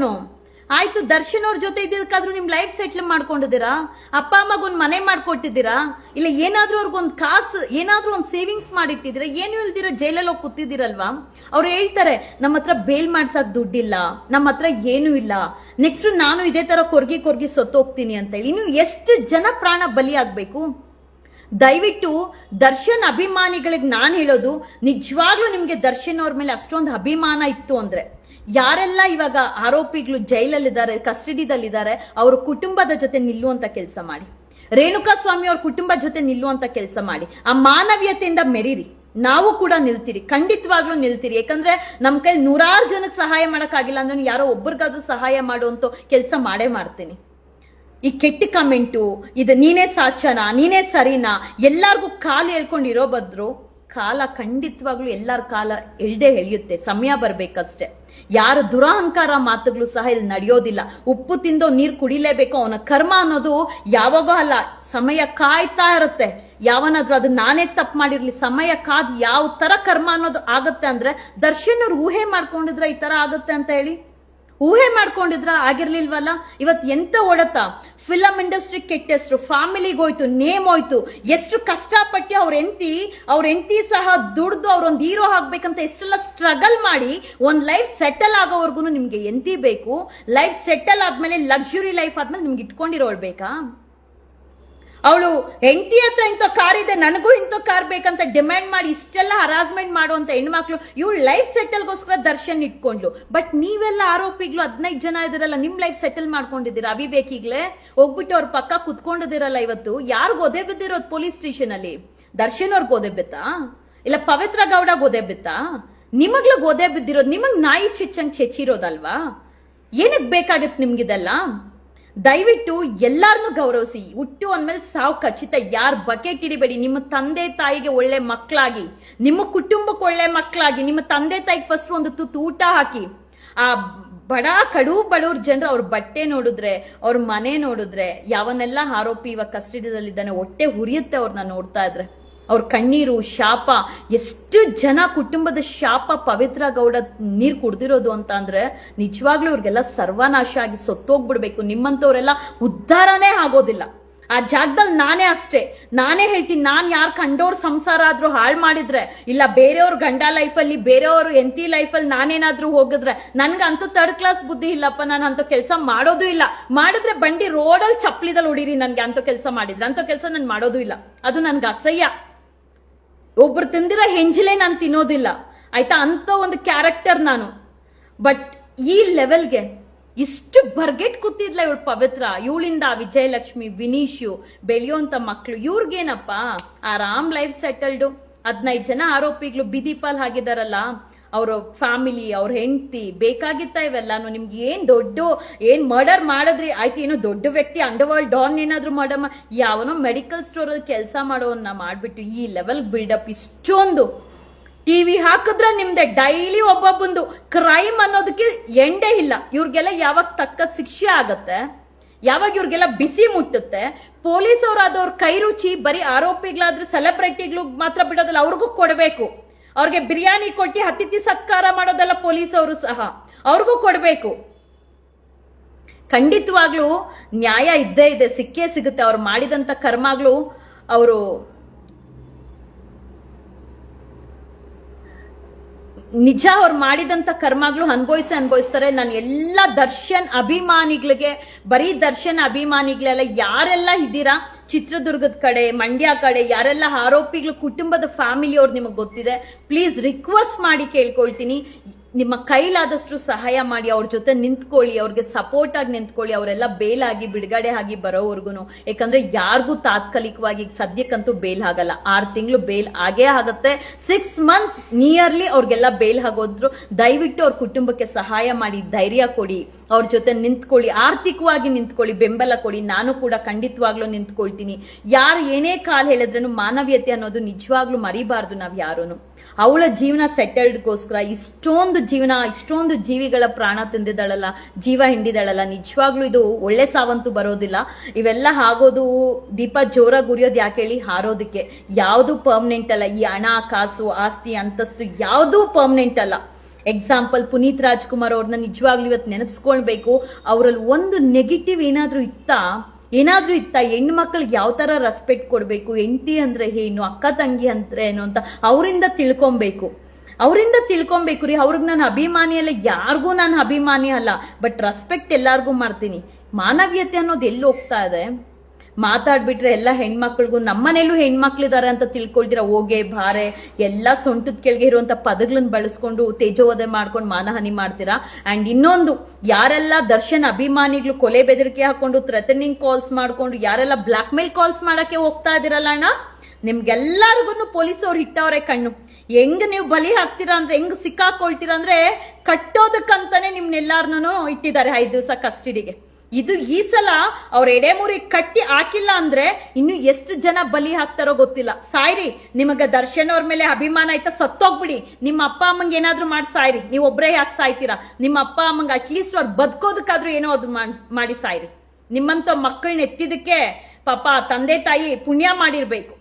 A: ಆಯ್ತು, ದರ್ಶನ್ ಅವ್ರ ಜೊತೆ ಇದ್ದಕ್ಕಾದ್ರೂ ನಿಮ್ ಲೈಫ್ ಸೆಟ್ಲ್ ಮಾಡ್ಕೊಂಡಿದ್ದೀರಾ? ಅಪ್ಪ ಅಮ್ಮಗೊಂದ್ ಮನೆ ಮಾಡ್ಕೊಟ್ಟಿದ್ದೀರಾ? ಇಲ್ಲ, ಏನಾದ್ರೂ ಅವ್ರಿಗೊಂದು ಕಾಸು, ಏನಾದ್ರೂ ಒಂದು ಸೇವಿಂಗ್ಸ್ ಮಾಡಿಟ್ಟಿದ್ದೀರಾ? ಏನು ಇಲ್ದಿರ ಜೈಲಲ್ಲಿ ಹೋಗಿ ಕೂತಿದ್ದೀರಲ್ವಾ? ಅವ್ರು ಹೇಳ್ತಾರೆ, ನಮ್ಮ ಹತ್ರ ಬೇಲ್ ಮಾಡ್ಸಕ್ ದುಡ್ಡಿಲ್ಲ. ನಮ್ಮ ಹತ್ರ ಏನೂ ಇಲ್ಲ. ನೆಕ್ಸ್ಟ್ ನಾನು ಇದೇ ತರ ಕೊರ್ಗಿ ಕೊರ್ಗಿ ಸತ್ತೋಗ್ತೀನಿ ಅಂತ ಹೇಳಿ. ಇನ್ನು ಎಷ್ಟು ಜನ ಪ್ರಾಣ ಬಲಿ ಆಗ್ಬೇಕು? ದಯವಿಟ್ಟು ದರ್ಶನ್ ಅಭಿಮಾನಿಗಳಿಗೆ ನಾನು ಹೇಳೋದು, ನಿಜವಾಗ್ಲೂ ನಿಮಗೆ ದರ್ಶನ್ ಅವ್ರ ಮೇಲೆ ಅಷ್ಟೊಂದು ಅಭಿಮಾನ ಇತ್ತು ಅಂದ್ರೆ. ಯಾರೆಲ್ಲ ಇವಾಗ ಆರೋಪಿಗಳು ಜೈಲಲ್ಲಿದ್ದಾರೆ, ಕಸ್ಟಡಿದಲ್ಲಿದ್ದಾರೆ, ಅವ್ರ ಕುಟುಂಬದ ಜೊತೆ ನಿಲ್ಲುವಂತ ಕೆಲಸ ಮಾಡಿ. ರೇಣುಕಾ ಸ್ವಾಮಿ ಅವ್ರ ಕುಟುಂಬ ಜೊತೆ ನಿಲ್ಲುವಂತ ಕೆಲಸ ಮಾಡಿ. ಆ ಮಾನವೀಯತೆಯಿಂದ ಮೆರೀರಿ. ನಾವು ಕೂಡ ನಿಲ್ತೀರಿ. ಖಂಡಿತವಾಗ್ಲೂ ನಿಲ್ತೀರಿ. ಯಾಕಂದ್ರೆ ನಮ್ ಕೈ ನೂರಾರು ಜನಕ್ಕೆ ಸಹಾಯ ಮಾಡೋಕ್ಕಾಗಿಲ್ಲ ಅಂದ್ರೆ ಯಾರೋ ಒಬ್ರಿಗಾದ್ರೂ ಸಹಾಯ ಮಾಡುವಂತ ಕೆಲಸ ಮಾಡೇ ಮಾಡ್ತೀನಿ. ಈ ಕೆಟ್ಟ ಕಮೆಂಟು ಇದು ನೀನೇ ಸಾಚನಾ ನೀನೇ ಸರಿನಾ, ಎಲ್ಲಾರ್ಗೂ ಕಾಲು ಹೇಳ್ಕೊಂಡಿರೋ ಬದ್ರು ಕಾಲ ಖಂಡಿತವಾಗ್ಲೂ ಎಲ್ಲಾರ ಕಾಲ ಎಳ್ದೆ ಎಳೆಯುತ್ತೆ, ಸಮಯ ಬರ್ಬೇಕಷ್ಟೆ. ಯಾರ ದುರಹಂಕಾರ ಮಾತುಗಳು ಸಹ ಇಲ್ಲಿ ನಡೆಯೋದಿಲ್ಲ. ಉಪ್ಪು ತಿಂದು ನೀರು ಕುಡಿಲೇಬೇಕು, ಅವನ ಕರ್ಮ ಅನ್ನೋದು ಯಾವಾಗೋ ಅಲ್ಲ, ಸಮಯ ಕಾಯ್ತಾ ಇರುತ್ತೆ. ಯಾವನಾದ್ರೂ ಅದು ನಾನೇ ತಪ್ಪು ಮಾಡಿರ್ಲಿ, ಸಮಯ ಕಾದ್ ಯಾವ ತರ ಕರ್ಮ ಅನ್ನೋದು ಆಗತ್ತೆ ಅಂದ್ರೆ ದರ್ಶನ್ ಅವ್ರು ಊಹೆ ಮಾಡ್ಕೊಂಡಿದ್ರೆ ಈ ತರ ಆಗತ್ತೆ ಅಂತ ಹೇಳಿ? ಊಹೆ ಮಾಡ್ಕೊಂಡಿದ್ರ ಆಗಿರ್ಲಿಲ್ವಲ್ಲ? ಇವತ್ತು ಎಂತ ಓಡತ್ತ? ಫಿಲಂ ಇಂಡಸ್ಟ್ರಿ ಕೆಟ್ಟ ಹೆಸರು ಫ್ಯಾಮಿಲಿಗೆ ಹೋಯ್ತು ನೇಮ್ ಹೋಯ್ತು. ಎಷ್ಟು ಕಷ್ಟಪಟ್ಟು ಅವ್ರ ಎಂತಿ ಅವ್ರ ಎಂತಿ ಸಹ ದುಡ್ದು ಅವ್ರೊಂದು ಹೀರೋ ಆಗ್ಬೇಕಂತ ಎಷ್ಟೆಲ್ಲ ಸ್ಟ್ರಗಲ್ ಮಾಡಿ ಒಂದು ಲೈಫ್ ಸೆಟಲ್ ಆಗೋವರೆಗೂ ನಿಮ್ಗೆ ಎಂತಿ ಬೇಕು? ಲೈಫ್ ಸೆಟಲ್ ಆದ್ಮೇಲೆ ಲಕ್ಸುರಿ ಲೈಫ್ ಆದ್ಮೇಲೆ ನಿಮ್ಗೆ ಇಟ್ಕೊಂಡಿರೋಳ್ ಬೇಕಾ? ಅವಳು, ಹೆಂಡತಿ ಹತ್ರ ಇಂಥ ಕಾರ್ ಇದೆ, ನನಗೂ ಇಂಥ ಕಾರ್ ಬೇಕಂತ ಡಿಮ್ಯಾಂಡ್ ಮಾಡಿ ಇಷ್ಟೆಲ್ಲ ಹರಾಸ್ಮೆಂಟ್ ಮಾಡುವಂತ ಹೆಣ್ಮಕ್ಳು, ಇವಳು ಲೈಫ್ ಸೆಟಲ್ಗೋಸ್ಕರ ದರ್ಶನ್ ಇಟ್ಕೊಂಡ್ಲು. ಬಟ್ ನೀವೆಲ್ಲ ಆರೋಪಿಗಳು ಹದಿನೈದು ಜನ ಇದಿರಲ್ಲ ನಿಮ್ ಲೈಫ್ ಸೆಟಲ್ ಮಾಡ್ಕೊಂಡಿದ್ದೀರಾ? ಅವಿವೇಕಿಗ್ಲೇ ಹೋಗ್ಬಿಟ್ಟು ಅವ್ರ ಪಕ್ಕ ಕುತ್ಕೊಂಡಿದ್ದೀರಲ್ಲ ಇವತ್ತು. ಯಾರು ಒದೆ ಬಿದ್ದಿರೋದು ಪೊಲೀಸ್ ಸ್ಟೇಷನ್ ಅಲ್ಲಿ? ದರ್ಶನ್ ಅವ್ರಿಗೆ ಗೋದೆ ಬಿತ್ತಾ? ಇಲ್ಲ ಪವಿತ್ರ ಗೌಡ ಗೋದೆ ಬಿತ್ತಾ? ನಿಮಗ್ಲು ಗೋದೆ ಬಿದ್ದಿರೋದು, ನಿಮಗ್ ನಾಯಿ ಚಿಚ್ಚಂಗ್ ಚೆಚ್ಚಿರೋದಲ್ವಾ? ಏನಕ್ ಬೇಕಾಗತ್ ನಿಮ್ಗಿದೆಲ್ಲ? ದಯವಿಟ್ಟು ಎಲ್ಲಾರನ್ನು ಗೌರವಿಸಿ. ಹುಟ್ಟು ಅಂದಮೇಲೆ ಸಾವು ಖಚಿತ. ಯಾರು ಬಕೆಟ್ ಹಿಡಿಬೇಡಿ. ನಿಮ್ಮ ತಂದೆ ತಾಯಿಗೆ ಒಳ್ಳೆ ಮಕ್ಕಳಾಗಿ ನಿಮ್ಮ ಕುಟುಂಬಕ್ಕೆ ಒಳ್ಳೆ ಮಕ್ಕಳಾಗಿ ನಿಮ್ಮ ತಂದೆ ತಾಯಿಗೆ ಫಸ್ಟ್ ಒಂದು ತುತ್ತು ಊಟ ಹಾಕಿ. ಆ ಬಡ ಕಡು ಬಡವ್ರ ಜನರು ಅವ್ರ ಬಟ್ಟೆ ನೋಡಿದ್ರೆ, ಅವ್ರ ಮನೆ ನೋಡಿದ್ರೆ, ಯಾವನ್ನೆಲ್ಲ ಆರೋಪಿ ಇವಾಗ ಕಸ್ಟಡಿಯಲ್ಲಿದ್ದಾನೆ ಹೊಟ್ಟೆ ಹುರಿಯುತ್ತೆ ಅವ್ರನ್ನ ನೋಡ್ತಾ ಇದ್ರೆ. ಅವ್ರ ಕಣ್ಣೀರು, ಶಾಪ, ಎಷ್ಟು ಜನ ಕುಟುಂಬದ ಶಾಪ ಪವಿತ್ರ ಗೌಡ ನೀರು ಕುಡ್ದಿರೋದು ಅಂತ ಅಂದ್ರೆ ನಿಜವಾಗ್ಲೂ ಇವ್ರಿಗೆಲ್ಲ ಸರ್ವನಾಶ ಆಗಿ ಸೊತ್ತೋಗ್ಬಿಡ್ಬೇಕು. ನಿಮ್ಮಂತವ್ರೆಲ್ಲ ಉದ್ಧಾರನೇ ಆಗೋದಿಲ್ಲ. ಆ ಜಾಗದಲ್ಲಿ ನಾನೇ ಅಷ್ಟೇ. ನಾನೇ ಹೇಳ್ತೀನಿ, ನಾನು ಯಾರು ಕಂಡೋರ್ ಸಂಸಾರ ಆದ್ರೂ ಹಾಳು ಮಾಡಿದ್ರೆ, ಇಲ್ಲ ಬೇರೆಯವ್ರ ಗಂಡ ಲೈಫಲ್ಲಿ, ಬೇರೆಯವ್ರ ಎಂತಿ ಲೈಫಲ್ಲಿ ನಾನೇನಾದ್ರೂ ಹೋಗಿದ್ರೆ, ನನ್ಗಂತೂ ಥರ್ಡ್ ಕ್ಲಾಸ್ ಬುದ್ಧಿ ಇಲ್ಲಪ್ಪ ನಾನು ಅಂತ ಕೆಲಸ ಮಾಡೋದು ಇಲ್ಲ. ಮಾಡಿದ್ರೆ ಬಂಡಿ ರೋಡಲ್ಲಿ ಚಪ್ಪಲಿದಲ್ಲಿ ಹೊಡೀರಿ ನನ್ಗೆ ಅಂತ ಕೆಲಸ ಮಾಡಿದ್ರೆ. ಅಂತ ಕೆಲಸ ನಾನು ಮಾಡೋದು ಇಲ್ಲ. ಅದು ನನ್ಗೆ ಅಸಹ್ಯ. ಒಬ್ರು ತಿಂದಿರೋ ಹೆಂಜಲೆ ನಾನು ತಿನ್ನೋದಿಲ್ಲ. ಆಯ್ತಾ? ಅಂತ ಒಂದು ಕ್ಯಾರೆಕ್ಟರ್ ನಾನು. ಬಟ್ ಈ ಲೆವೆಲ್ಗೆ ಇಷ್ಟು ಬರ್ಗೆಟ್ ಕೂತಿದ್ಲ ಇವಳು ಪವಿತ್ರ. ಇವಳಿಂದ ವಿಜಯಲಕ್ಷ್ಮಿ, ವಿನೀಶು ಬೆಳೆಯುವಂತ ಮಕ್ಕಳು ಇವ್ರಿಗೇನಪ್ಪ? ಆರಾಮ್ ಲೈಫ್ ಸೆಟಲ್ಡು ಹದಿನೈದು ಜನ ಆರೋಪಿಗಳು, ಬಿದಿಪಾಲ್ ಆಗಿದಾರಲ್ಲ ಅವ್ರ ಫ್ಯಾಮಿಲಿ ಅವ್ರ ಹೆಂಡತಿ ಬೇಕಾಗಿತ್ತ ಇವೆಲ್ಲಾನು. ನಿಮ್ಗೆ ಏನು ದೊಡ್ಡ, ಏನು ಮರ್ಡರ್ ಮಾಡಿದ್ರಿ? ಆಯ್ತು, ಏನೋ ದೊಡ್ಡ ವ್ಯಕ್ತಿ ಅಂಡರ್ವರ್ಲ್ಡ್ ಡಾನ್ ಏನಾದ್ರು ಮರ್ಡರ್ ಯಾವನೋ ಮೆಡಿಕಲ್ ಸ್ಟೋರ್ ಅಲ್ಲಿ ಕೆಲಸ ಮಾಡೋವನ್ನ ಮಾಡಿಬಿಟ್ಟು ಈ ಲೆವೆಲ್ ಬಿಲ್ಡಪ್ ಇಷ್ಟೊಂದು. ಟಿವಿ ಹಾಕಿದ್ರೆ ನಿಮ್ದೆ ಡೈಲಿ ಒಬ್ಬೊಬ್ಬಂದು. ಕ್ರೈಮ್ ಅನ್ನೋದಕ್ಕೆ ಎಂಡೇ ಇಲ್ಲ. ಇವ್ರಿಗೆಲ್ಲ ಯಾವಾಗ ತಕ್ಕ ಶಿಕ್ಷೆ ಆಗತ್ತೆ, ಯಾವಾಗ ಇವ್ರಿಗೆಲ್ಲ ಬಿಸಿ ಮುಟ್ಟುತ್ತೆ ಪೊಲೀಸ್ ಅವ್ರು ಅದವ್ರ ಕೈ ರುಚಿ, ಬರೀ ಆರೋಪಿಗಳಾದ್ರೆ ಸೆಲೆಬ್ರಿಟಿಗಳು ಮಾತ್ರ ಬಿಡೋದಿಲ್ಲ, ಅವ್ರಿಗೂ ಕೊಡಬೇಕು. ಅವ್ರಿಗೆ ಬಿರಿಯಾನಿ ಕೊಟ್ಟು ಅತಿಥಿ ಸತ್ಕಾರ ಮಾಡೋದಲ್ಲ ಪೊಲೀಸ್ ಅವರು ಸಹ. ಅವ್ರಿಗೂ ಕೊಡಬೇಕು. ಖಂಡಿತವಾಗ್ಲೂ ನ್ಯಾಯ ಇದ್ದೇ ಇದೆ, ಸಿಕ್ಕೇ ಸಿಗುತ್ತೆ. ಅವ್ರು ಮಾಡಿದಂತ ಕರ್ಮಗಳು ಅವರು ನಿಜ ಅವ್ರು ಮಾಡಿದಂತ ಕರ್ಮಗಳು ಅನ್ಭವಿಸಿ ಅನ್ಭವಿಸ್ತಾರೆ. ನಾನು ಎಲ್ಲ ದರ್ಶನ್ ಅಭಿಮಾನಿಗಳಿಗೆ, ಬರೀ ದರ್ಶನ್ ಅಭಿಮಾನಿಗಳೆಲ್ಲ ಯಾರೆಲ್ಲ ಇದ್ದೀರಾ ಚಿತ್ರದುರ್ಗದ ಕಡೆ, ಮಂಡ್ಯ ಕಡೆ, ಯಾರೆಲ್ಲ ಆರೋಪಿಗಳು ಕುಟುಂಬದ ಫ್ಯಾಮಿಲಿ ಅವ್ರು ನಿಮಗೆ ಗೊತ್ತಿದೆ ಪ್ಲೀಸ್ ರಿಕ್ವೆಸ್ಟ್ ಮಾಡಿ ಕೇಳ್ಕೊಳ್ತೀನಿ. ನಿಮ್ಮ ಕೈಲಾದಷ್ಟು ಸಹಾಯ ಮಾಡಿ, ಅವ್ರ ಜೊತೆ ನಿಂತ್ಕೊಳ್ಳಿ, ಅವ್ರಿಗೆ ಸಪೋರ್ಟ್ ಆಗಿ ನಿಂತ್ಕೊಳ್ಳಿ, ಅವರೆಲ್ಲ ಬೇಲ್ ಆಗಿ ಬಿಡುಗಡೆ ಆಗಿ ಬರೋವರ್ಗುನು. ಯಾಕಂದ್ರೆ ಯಾರಿಗೂ ತಾತ್ಕಾಲಿಕವಾಗಿ ಸದ್ಯಕ್ಕಂತೂ ಬೇಲ್ ಆಗಲ್ಲ. ಆರು ತಿಂಗಳು ಬೇಲ್ ಆಗೇ ಆಗುತ್ತೆ. ಸಿಕ್ಸ್ ಮಂತ್ಸ್ ನಿಯರ್ಲಿ ಅವ್ರಿಗೆಲ್ಲ ಬೇಲ್ ಆಗೋದ್ರು. ದಯವಿಟ್ಟು ಅವ್ರ ಕುಟುಂಬಕ್ಕೆ ಸಹಾಯ ಮಾಡಿ, ಧೈರ್ಯ ಕೊಡಿ, ಅವ್ರ ಜೊತೆ ನಿಂತ್ಕೊಳ್ಳಿ, ಆರ್ಥಿಕವಾಗಿ ನಿಂತ್ಕೊಳ್ಳಿ, ಬೆಂಬಲ ಕೊಡಿ. ನಾನು ಕೂಡ ಖಂಡಿತವಾಗ್ಲೂ ನಿಂತ್ಕೊಳ್ತೀನಿ. ಯಾರು ಏನೇ ಕಾಲ್ ಹೇಳಿದ್ರೂ ಮಾನವೀಯತೆ ಅನ್ನೋದು ನಿಜವಾಗ್ಲೂ ಮರಿಬಾರ್ದು ನಾವು ಯಾರೂನು. ಅವಳ ಜೀವನ ಸೆಟಲ್ಡ್ಗೋಸ್ಕರ ಇಷ್ಟೊಂದು ಜೀವನ, ಇಷ್ಟೊಂದು ಜೀವಿಗಳ ಪ್ರಾಣ ತಿಂದಿದ್ದಾಳಲ್ಲ, ಜೀವ ಹಿಂಡಿದಾಳಲ್ಲ ನಿಜವಾಗ್ಲೂ ಇದು ಒಳ್ಳೆ ಸಾವಂತೂ ಬರೋದಿಲ್ಲ. ಇವೆಲ್ಲ ಆಗೋದು ದೀಪ ಜೋರಾಗಿ ಉರಿಯೋದು ಯಾಕೆ ಹೇಳಿ? ಹಾರೋದಕ್ಕೆ. ಯಾವುದು ಪರ್ಮನೆಂಟ್ ಅಲ್ಲ. ಈ ಹಣ, ಕಾಸು, ಆಸ್ತಿ, ಅಂತಸ್ತು ಯಾವುದೂ ಪರ್ಮನೆಂಟ್ ಅಲ್ಲ. ಎಕ್ಸಾಂಪಲ್ ಪುನೀತ್ ರಾಜ್ಕುಮಾರ್ ಅವ್ರನ್ನ ನಿಜವಾಗ್ಲೂ ಇವತ್ತು ನೆನಪಿಸ್ಕೊಳ್ಬೇಕು. ಅವರಲ್ಲಿ ಒಂದು ನೆಗೆಟಿವ್ ಏನಾದರೂ ಇತ್ತಾ? ಏನಾದ್ರೂ ಇತ್ತ? ಹೆಣ್ಣು ಮಕ್ಕಳಿಗೆ ಯಾವ ತರ ರೆಸ್ಪೆಕ್ಟ್ ಕೊಡಬೇಕು? ಹೆಂಡತಿ ಅಂದ್ರೆ ಏನು? ಅಕ್ಕ ತಂಗಿ ಅಂದ್ರೆ ಏನು ಅಂತ ಅವರಿಂದ ತಿಳ್ಕೊಬೇಕು. ಅವರಿಂದ ತಿಳ್ಕೊಬೇಕು ರೀ. ಅವ್ರಿಗೆ ನಾನು ಅಭಿಮಾನಿ ಅಲ್ಲ, ಯಾರಿಗೂ ನಾನು ಅಭಿಮಾನಿ ಅಲ್ಲ. ಬಟ್ ರೆಸ್ಪೆಕ್ಟ್ ಎಲ್ಲಾರ್ಗೂ ಮಾಡ್ತೀನಿ. ಮಾನವೀಯತೆ ಅನ್ನೋದು ಎಲ್ಲಿ ಹೋಗ್ತಾ ಇದೆ? ಮಾತಾಡ್ಬಿಟ್ರೆ ಎಲ್ಲ ಹೆಣ್ಮಕ್ಳಿಗೂ ನಮ್ಮನೇಲೂ ಹೆಣ್ಮಕ್ಳಿದಾರೆ ಅಂತ ತಿಳ್ಕೊಳ್ತೀರಾ ಹೋಗೆ ಭಾರೆ ಎಲ್ಲ ಸೊಂಟದ ಕೆಳಗೆ ಇರುವಂತ ಪದಗಳನ್ನ ಬಳಸ್ಕೊಂಡು ತೇಜೋವಧೆ ಮಾಡ್ಕೊಂಡು ಮಾನಹಾನಿ ಮಾಡ್ತೀರಾ? ಅಂಡ್ ಇನ್ನೊಂದು, ಯಾರೆಲ್ಲ ದರ್ಶನ್ ಅಭಿಮಾನಿಗಳು ಕೊಲೆ ಬೆದರಿಕೆ ಹಾಕೊಂಡು ಥ್ರೆಟನಿಂಗ್ ಕಾಲ್ಸ್ ಮಾಡ್ಕೊಂಡು, ಯಾರೆಲ್ಲ ಬ್ಲಾಕ್ ಮೇಲ್ ಕಾಲ್ಸ್ ಮಾಡಕ್ಕೆ ಹೋಗ್ತಾ ಇದೀರಲ್ಲ ಅಣ್ಣ? ನಿಮ್ಗೆಲ್ಲರಿಗೂ ಪೊಲೀಸ್ ಅವ್ರು ಇಟ್ಟವ್ರೆ ಕಣ್ಣು. ಹೆಂಗ್ ನೀವು ಬಲಿ ಹಾಕ್ತೀರಾ ಅಂದ್ರೆ, ಹೆಂಗ್ ಸಿಕ್ಕಾಕೊಳ್ತೀರಾ ಅಂದ್ರೆ, ಕಟ್ಟೋದಕ್ಕಂತಾನೆ ನಿಮ್ನೆಲ್ಲಾರನೂ ಇಟ್ಟಿದ್ದಾರೆ ಐದು ದಿವಸ ಕಸ್ಟಡಿಗೆ ಇದು ಈ ಸಲ ಅವ್ರ ಎಡೆಮುರಿ ಕಟ್ಟಿ ಹಾಕಿಲ್ಲ ಅಂದ್ರೆ ಇನ್ನು ಎಷ್ಟು ಜನ ಬಲಿ ಹಾಕ್ತಾರೋ ಗೊತ್ತಿಲ್ಲ. ಸಾಯ್ರಿ, ನಿಮಗೆ ದರ್ಶನ್ ಅವ್ರ ಮೇಲೆ ಅಭಿಮಾನ ಆಯ್ತಾ ಸತ್ತೋಗ್ಬಿಡಿ. ನಿಮ್ಮ ಅಪ್ಪ ಅಮ್ಮಂಗೆ ಏನಾದ್ರು ಮಾಡಿ ಸಾಯ್ರಿ. ನೀವು ಒಬ್ರೇ ಯಾಕೆ ಸಾಯ್ತೀರಾ? ನಿಮ್ಮ ಅಪ್ಪ ಅಮ್ಮಂಗೆ ಅಟ್ಲೀಸ್ಟ್ ಅವ್ರು ಬದುಕೋದಕ್ಕಾದ್ರೂ ಏನೋ ಅದು ಮಾಡ್- ಸಾಯ್ರಿ. ನಿಮ್ಮಂತ ಮಕ್ಕಳನ್ನ ಎತ್ತಿದಕ್ಕೆ ಪಾಪ ತಂದೆ ತಾಯಿ ಪುಣ್ಯ ಮಾಡಿರ್ಬೇಕು.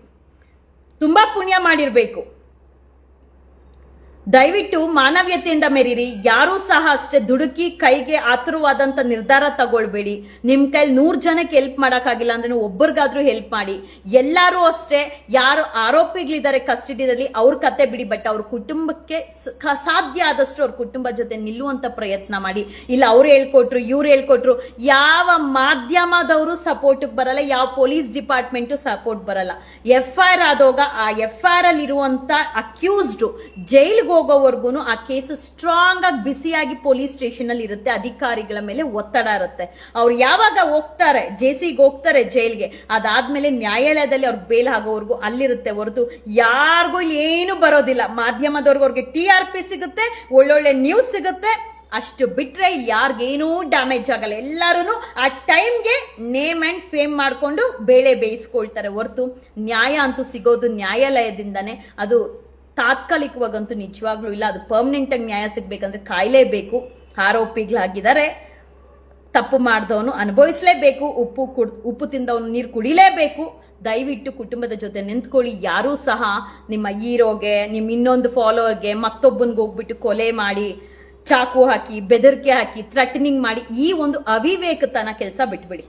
A: ತುಂಬಾ ಪುಣ್ಯ ಮಾಡಿರ್ಬೇಕು. ದಯವಿಟ್ಟು ಮಾನವೀಯತೆಯಿಂದ ಮೆರೀರಿ. ಯಾರೂ ಸಹ ಅಷ್ಟೇ ದುಡುಕಿ ಕೈಗೆ ಆತುರವಾದಂತ ನಿರ್ಧಾರ ತಗೊಳ್ಬೇಡಿ. ನಿಮ್ ಕೈಲಿ ನೂರ್ ಜನಕ್ಕೆ ಹೆಲ್ಪ್ ಮಾಡೋಕ್ಕಾಗಿಲ್ಲ ಅಂದ್ರೆ ಒಬ್ಬರಿಗಾದ್ರೂ ಹೆಲ್ಪ್ ಮಾಡಿ. ಎಲ್ಲಾರು ಅಷ್ಟೇ, ಯಾರು ಆರೋಪಿಗಳಿದ್ದಾರೆ ಕಸ್ಟಡಿಯಲ್ಲಿ ಅವ್ರ ಕತೆ ಬಿಡಿ ಬಟ್ ಅವ್ರ ಕುಟುಂಬಕ್ಕೆ ಸಾಧ್ಯ ಆದಷ್ಟು ಅವ್ರ ಕುಟುಂಬ ಜೊತೆ ನಿಲ್ಲುವಂತ ಪ್ರಯತ್ನ ಮಾಡಿ. ಇಲ್ಲ, ಅವ್ರು ಹೇಳ್ಕೊಟ್ರು, ಇವ್ರು ಹೇಳ್ಕೊಟ್ರು, ಯಾವ ಮಾಧ್ಯಮದವರು ಸಪೋರ್ಟ್ ಬರಲ್ಲ, ಯಾವ ಪೊಲೀಸ್ ಡಿಪಾರ್ಟ್ಮೆಂಟ್ ಸಪೋರ್ಟ್ ಬರಲ್ಲ. ಎಫ್ ಐ ಆರ್ ಆದೋಗ ಆ ಎಫ್ ಐ ಆರ್ ಅಲ್ಲಿ ಇರುವಂತ ಅಕ್ಯೂಸ್ಡ್ ಜೈಲ್ಗೆ ಹೋಗೋವರೆಗೂ ಆ ಕೇಸ್ ಸ್ಟ್ರಾಂಗ್ ಆಗಿ ಬಿಸಿಯಾಗಿ ಪೊಲೀಸ್ ಸ್ಟೇಷನ್ ಅಲ್ಲಿ ಇರುತ್ತೆ, ಅಧಿಕಾರಿಗಳ ಮೇಲೆ ಒತ್ತಡ ಇರುತ್ತೆ. ಅವ್ರು ಯಾವಾಗ ಹೋಗ್ತಾರೆ, ಜೇಸಿಗೆ ಹೋಗ್ತಾರೆ ಜೈಲ್ಗೆ, ಅದಾದ್ಮೇಲೆ ನ್ಯಾಯಾಲಯದಲ್ಲಿ ಅವ್ರಿಗೆ ಬೇಲ್ ಆಗೋವರೆಗೂ ಅಲ್ಲಿರುತ್ತೆ ಹೊರತು ಯಾರಿಗೂ ಏನು ಬರೋದಿಲ್ಲ. ಮಾಧ್ಯಮದವ್ರಿಗೆ ಅವ್ರಿಗೆ ಟಿ ಆರ್ ಪಿ ಸಿಗುತ್ತೆ, ಒಳ್ಳೊಳ್ಳೆ ನ್ಯೂಸ್ ಸಿಗುತ್ತೆ. ಅಷ್ಟು ಬಿಟ್ರೆ ಯಾರಿಗೇನೂ ಡ್ಯಾಮೇಜ್ ಆಗಲ್ಲ. ಎಲ್ಲರೂ ಆ ಟೈಮ್ಗೆ ನೇಮ್ ಅಂಡ್ ಫೇಮ್ ಮಾಡ್ಕೊಂಡು ಬೇಳೆ ಬೇಯಿಸ್ಕೊಳ್ತಾರೆ ಹೊರತು. ನ್ಯಾಯ ಅಂತೂ ಸಿಗೋದು ನ್ಯಾಯಾಲಯದಿಂದನೇ. ಅದು ತಾತ್ಕಾಲಿಕವಾಗಂತೂ ನಿಜವಾಗ್ಲೂ ಇಲ್ಲ. ಅದು ಪರ್ಮನೆಂಟ್ ಆಗಿ ನ್ಯಾಯ ಸಿಗ್ಬೇಕಂದ್ರೆ ಕಾಯ್ಲೇಬೇಕು. ಆರೋಪಿಗಳಾಗಿದ್ದಾರೆ. ತಪ್ಪು ಮಾಡಿದವನು ಅನುಭವಿಸಲೇಬೇಕು. ಉಪ್ಪು ಕುಡ್, ಉಪ್ಪು ತಿಂದವನು ನೀರು ಕುಡಿಲೇಬೇಕು. ದಯವಿಟ್ಟು ಕುಟುಂಬದ ಜೊತೆ ನಿಂತ್ಕೊಳ್ಳಿ. ಯಾರೂ ಸಹ ನಿಮ್ಮ ಹೀರೋಗೆ, ನಿಮ್ಮ ಇನ್ನೊಂದು ಫಾಲೋವರ್ಗೆ, ಮತ್ತೊಬ್ಬನಿಗೆ ಹೋಗ್ಬಿಟ್ಟು ಕೊಲೆ ಮಾಡಿ, ಚಾಕು ಹಾಕಿ, ಬೆದರಿಕೆ ಹಾಕಿ, ಥ್ರೆಟನಿಂಗ್ ಮಾಡಿ, ಈ ಒಂದು ಅವಿವೇಕತನ ಕೆಲಸ ಬಿಟ್ಬಿಡಿ.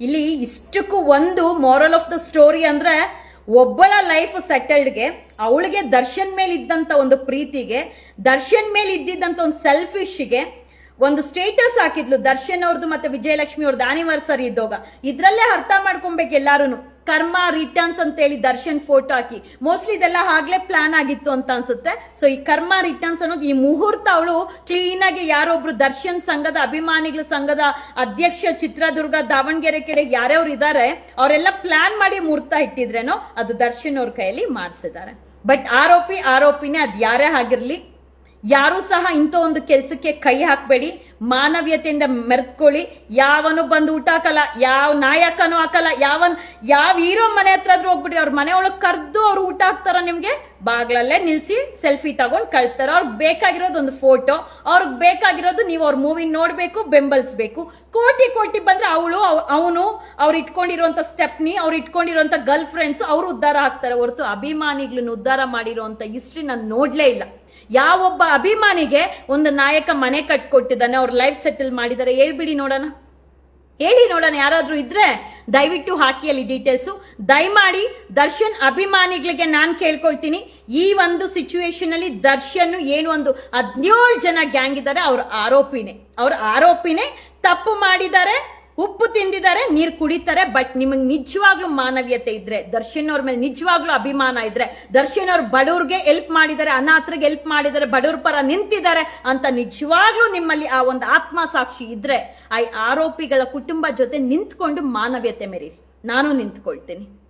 A: ಇಲ್ಲಿ ಇಷ್ಟಕ್ಕೂ ಒಂದು ಮಾರಲ್ ಆಫ್ ದ ಸ್ಟೋರಿ ಅಂದ್ರೆ ಒಬ್ಬಳ ಲೈಫ್ ಸೆಟಲ್ಡ್ಗೆ ಅವಳಿಗೆ ದರ್ಶನ್ ಮೇಲೆ ಇದ್ದಂತ ಒಂದು ಪ್ರೀತಿಗೆ, ದರ್ಶನ್ ಮೇಲೆ ಇದ್ದಿದ್ದಂತ ಒಂದು ಸೆಲ್ಫಿಶ್ಗೆ ಒಂದು ಸ್ಟೇಟಸ್ ಹಾಕಿದ್ಲು. ದರ್ಶನ್ ಅವ್ರದ್ದು ಮತ್ತೆ ವಿಜಯಲಕ್ಷ್ಮಿ ಅವ್ರದ್ದು ಆನಿವರ್ಸರಿ ಇದ್ದೋಗ. ಇದ್ರಲ್ಲೇ ಅರ್ಥ ಮಾಡ್ಕೊಬೇಕು ಎಲ್ಲಾರು ಕರ್ಮ ರಿಟರ್ನ್ಸ್ ಅಂತ ಹೇಳಿ ದರ್ಶನ್ ಫೋಟೋ ಹಾಕಿ. ಮೋಸ್ಟ್ಲಿ ಇದೆಲ್ಲ ಆಗ್ಲೇ ಪ್ಲಾನ್ ಆಗಿತ್ತು ಅಂತ ಅನ್ಸುತ್ತೆ. ಸೊ ಈ ಕರ್ಮ ರಿಟರ್ನ್ಸ್ ಅನ್ನೋದು ಈ ಮುಹೂರ್ತ ಅವಳು ಕ್ಲೀನ್ ಆಗಿ ಯಾರೊಬ್ರು ದರ್ಶನ್ ಸಂಘದ ಅಭಿಮಾನಿಗಳ ಸಂಘದ ಅಧ್ಯಕ್ಷ ಚಿತ್ರದುರ್ಗ, ದಾವಣಗೆರೆ ಕಡೆ ಯಾರ್ಯಾವ್ರು ಇದ್ದಾರೆ ಅವರೆಲ್ಲ ಪ್ಲಾನ್ ಮಾಡಿ ಮುಹೂರ್ತ ಇಟ್ಟಿದ್ರೇನೋ ಅದು ದರ್ಶನ್ ಅವ್ರ ಕೈಯಲ್ಲಿ ಮಾಡಿಸಿದ್ದಾರೆ. ಬಟ್ ಆರೋಪಿ, ಆರೋಪಿನೇ ಅದ್ ಯಾರೇ ಆಗಿರ್ಲಿ. ಯಾರು ಸಹ ಇಂಥ ಒಂದು ಕೆಲಸಕ್ಕೆ ಕೈ ಹಾಕಬೇಡಿ. ಮಾನವೀಯತೆಯಿಂದ ಮೆರ್ಕೊಳ್ಳಿ. ಯಾವನು ಬಂದು ಊಟ ಹಾಕಲ್ಲ, ಯಾವ ನಾಯಕನೂ ಹಾಕಲ್ಲ, ಯಾವನ್, ಯಾವ ಹೀರೋ ಮನೆ ಹತ್ರ ಆದ್ರೂ ಹೋಗ್ಬಿಟ್ರಿ ಅವ್ರ ಮನೆ ಒಳಗೆ ಕರ್ದು ಅವ್ರು ಊಟ ಹಾಕ್ತಾರ ನಿಮ್ಗೆ? ಬಾಗ್ಲಲ್ಲೇ ನಿಲ್ಸಿ, ಸೆಲ್ಫಿ ತಗೊಂಡು ಕಳಿಸ್ತಾರೆ. ಅವ್ರಿಗೆ ಬೇಕಾಗಿರೋದು ಒಂದು ಫೋಟೋ, ಅವ್ರಿಗೆ ಬೇಕಾಗಿರೋದು ನೀವು ಅವ್ರ ಮೂವಿ ನೋಡ್ಬೇಕು, ಬೆಂಬಲಿಸ್ಬೇಕು. ಕೋಟಿ ಕೋಟಿ ಬಂದ್ರೆ ಅವಳು ಅವನು, ಅವ್ರು ಇಟ್ಕೊಂಡಿರುವಂತ ಸ್ಟೆಪ್ನಿ, ಅವ್ರು ಇಟ್ಕೊಂಡಿರುವಂತ ಗರ್ಲ್ ಫ್ರೆಂಡ್ಸ್ ಅವ್ರು ಉದ್ಧಾರ ಆಗ್ತಾರೆ ಹೊರತು ಅಭಿಮಾನಿಗಳನ್ನ ಉದ್ಧಾರ ಮಾಡಿರೋಂತ ಹಿಸ್ಟ್ರಿ ನಾನು ನೋಡ್ಲೇ ಇಲ್ಲ. ಯಾವೊಬ್ಬ ಅಭಿಮಾನಿಗೆ ಒಂದು ನಾಯಕ ಮನೆ ಕಟ್ಕೊಟ್ಟಿದ್ದಾನೆ, ಅವ್ರ ಲೈಫ್ ಸೆಟಲ್ ಮಾಡಿದ್ದಾರೆ ಹೇಳ್ಬಿಡಿ ನೋಡೋಣ. ಹೇಳಿ ನೋಡೋಣ, ಯಾರಾದ್ರೂ ಇದ್ರೆ ದಯವಿಟ್ಟು ಹಾಕಿ ಅಲ್ಲಿ ಡೀಟೇಲ್ಸು ದಯಮಾಡಿ ದರ್ಶನ್ ಅಭಿಮಾನಿಗಳಿಗೆ ನಾನು ಕೇಳ್ಕೊಳ್ತೀನಿ, ಈ ಒಂದು ಸಿಚುವೇಶನ್ ಅಲ್ಲಿ ದರ್ಶನ್ ಏನು ಒಂದು ಹದಿನೇಳು ಜನ ಗ್ಯಾಂಗ್ ಇದ್ದಾರೆ ಅವ್ರ ಆರೋಪಿನೇ. ಅವ್ರ ಆರೋಪಿನೇ ತಪ್ಪು ಮಾಡಿದ್ದಾರೆ ಉಪ್ಪು ತಿಂದಿದ್ದಾರೆ, ನೀರು ಕುಡಿತಾರೆ ಬಟ್ ನಿಮಗೆ ನಿಜವಾಗ್ಲೂ ಮಾನವೀಯತೆ ಇದ್ರೆ ದರ್ಶನ್ ಅವ್ರ ಮೇಲೆ ನಿಜವಾಗ್ಲೂ ಅಭಿಮಾನ ಇದ್ರೆ ದರ್ಶನ್ ಅವ್ರ ಬಡವ್ರಿಗೆ ಹೆಲ್ಪ್ ಮಾಡಿದ್ದಾರೆ, ಅನಾಥರಿಗೆ ಹೆಲ್ಪ್ ಮಾಡಿದ್ದಾರೆ, ಬಡವ್ರ ಪರ ನಿಂತಿದ್ದಾರೆ ಅಂತ ನಿಜವಾಗ್ಲೂ ನಿಮ್ಮಲ್ಲಿ ಆ ಒಂದು ಆತ್ಮಸಾಕ್ಷಿ ಇದ್ರೆ, ಆ ಆರೋಪಿಗಳ ಕುಟುಂಬ ಜೊತೆ ನಿಂತ್ಕೊಂಡು ಮಾನವೀಯತೆ ಮೆರೀರಿ. ನಾನು ನಿಂತ್ಕೊಳ್ತೀನಿ.